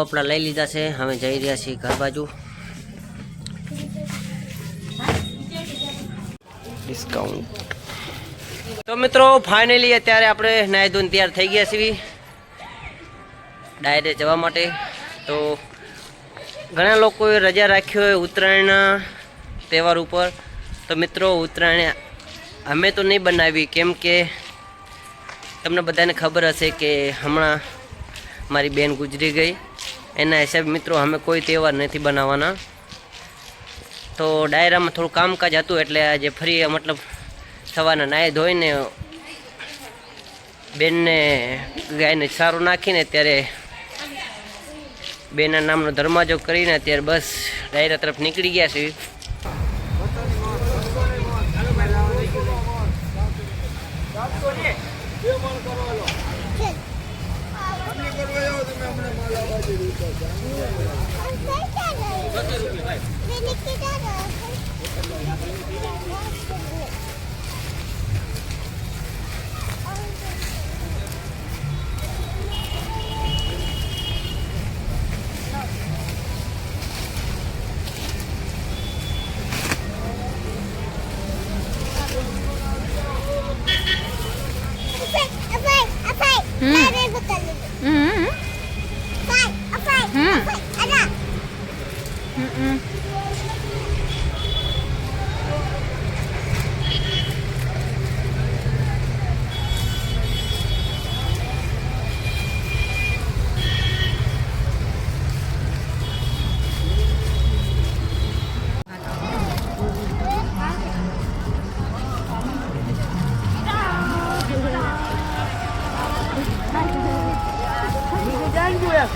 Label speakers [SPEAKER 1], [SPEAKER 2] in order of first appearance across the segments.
[SPEAKER 1] બપડા લઈ લીધા છે. અમે જઈ રહ્યા છીએ ઘર બાજુ. ડિસ્કાઉન્ટ તો મિત્રો ફાઇનલી અત્યારે આપણે નાહી ધોઈને તૈયાર થઈ ગયા છીએ. ડાયરે જવા માટે. તો ઘણા લોકોએ રજા રાખ્યો હોય ઉત્તરાયણના તહેવાર ઉપર. તો મિત્રો ઉત્તરાયણ અમે તો નહીં બનાવી. કેમ કે તમને બધાને ખબર હશે કે હમણાં મારી બેન ગુજરી ગઈ. એના હિસાબે મિત્રો અમે કોઈ તહેવાર નથી બનાવવાના. તો ડાયરામાં થોડું કામકાજ હતું એટલે આજે ફરી મતલબ સવારના નાહી ધોઈને બેનને ગાયને સારું નાખીને ત્યારે બેના નામનો ધર્માજો કરીને અત્યારે બસ ડાયરા તરફ નીકળી ગયા છે રૂપિયા મિત્રો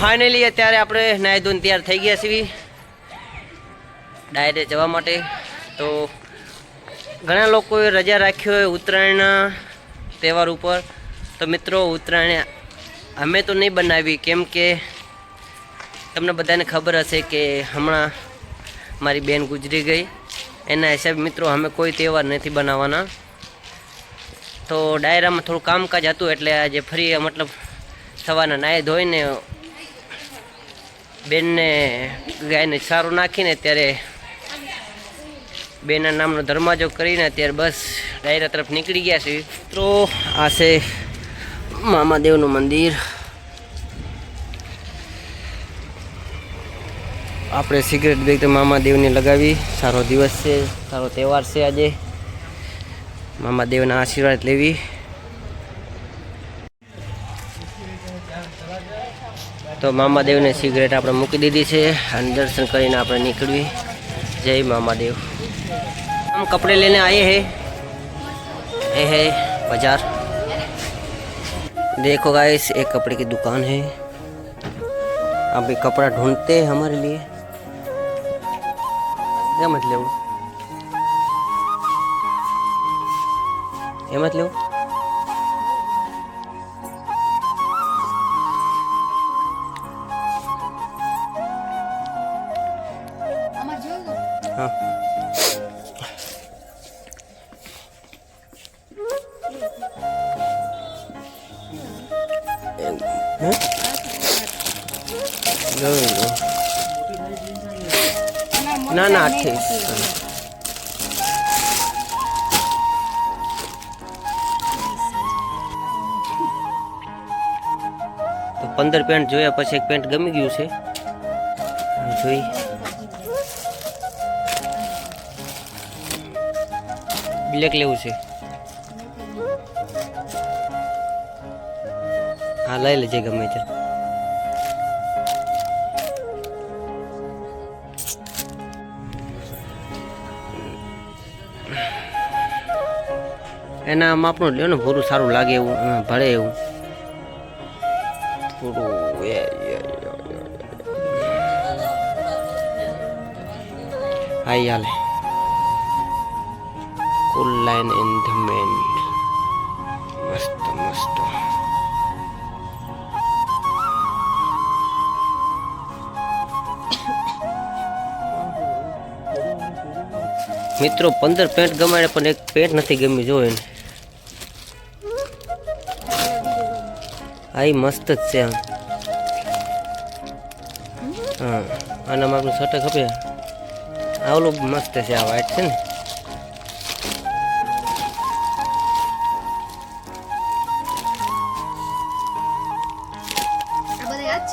[SPEAKER 1] ફાઇનલી અત્યારે આપણે નાહી ધોઈને તૈયાર થઈ ગયા છીએ. ડાયરે જવા માટે. તો ઘણા લોકોએ રજા રાખ્યો હોય ઉત્તરાયણના તહેવાર ઉપર. તો મિત્રો, ઉત્તરાયણ અમે તો નહીં બનાવી. કેમ કે તમને બધાને ખબર હશે કે હમણાં મારી બેન ગુજરી ગઈ. એના હિસાબે મિત્રો અમે કોઈ તહેવાર નથી બનાવવાના. તો ડાયરામાં થોડું કામકાજ હતું એટલે આજે ફરી મતલબ સવારના નાહી ધોઈને બેનને ગાયને સારું નાખીને ત્યારે બેના નામનો ધર્માજો કરીને અત્યારે બસ ડાયરા તરફ નીકળી ગયા છે. તો આ છે મામાદેવનું મંદિર. આપણે સિગરેટ બેગ તો મામાદેવને લગાવી સારો દિવસ છે સારો તહેવાર છે આજે મામાદેવના આશીર્વાદ લેવી તો મામાદેવને સિગરેટ આપણે મૂકી દીધી છે અને દર્શન કરીને આપણે નીકળવી જય मामादेव हम कपड़े लेने आए हैं ये है बाजार देखो गाइस एक कपड़े की दुकान है अभी कपड़ा ढूंढते हैं हमारे लिए એ મત લેવું એ મત લેવું હા હે લો. ના ના અઠ્ઠીસ તો પંદર પેન્ટ જોયા પછી એક પેન્ટ ગમી ગયું છે. જોઈ. બ્લેક લેવું છે. હા, લઈ લેજે ગમે તે એના માપનું લ્યો ને પૂરું સારું લાગે એવું ભળે એવું. પૂરું એ, એ, એ, એ. હા ઈ હાલે. Cool line in the man મસ્ત મસ્ત. મિત્રો પંદર પેન્ટ ગમાડે પણ એક પેન્ટ નથી ગમી જો એને. આ મસ્ત જ છે આમ. હા આનામાં મારું શર્ટ ખપે આવલું મસ્ત છે આ વાઈટ છે ને.
[SPEAKER 2] આ બધા યાદ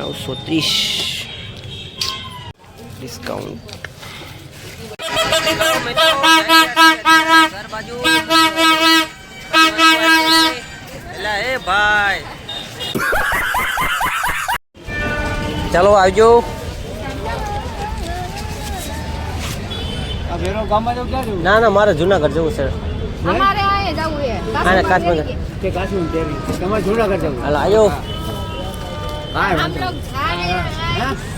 [SPEAKER 1] નવસો ત્રીસ ડિસ્કાઉન્ટ ભાઈ ચાલો આવજો. ના ના મારે જુનાગઢ જવું છે.
[SPEAKER 2] અમારે આયે જવું છે.
[SPEAKER 1] હા ને
[SPEAKER 3] કે કાશ્મીર તેરી તમારે જુનાગઢ જવું
[SPEAKER 1] હાલો આજો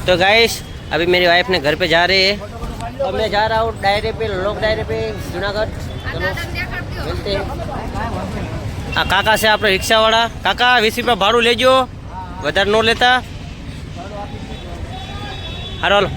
[SPEAKER 1] तो गाइस अभी मेरी वाइफ ने घर पे जा रहे हैं और मैं जा रहा हूँ डायरे पे लोक डायरे पे जूनागढ़ चलो मिलते हैं આ કાકા છે આપણે રિક્ષાવાળા કાકા વીસ રૂપિયા ભાડું લેજો વધારે ન લેતા હારો હાલો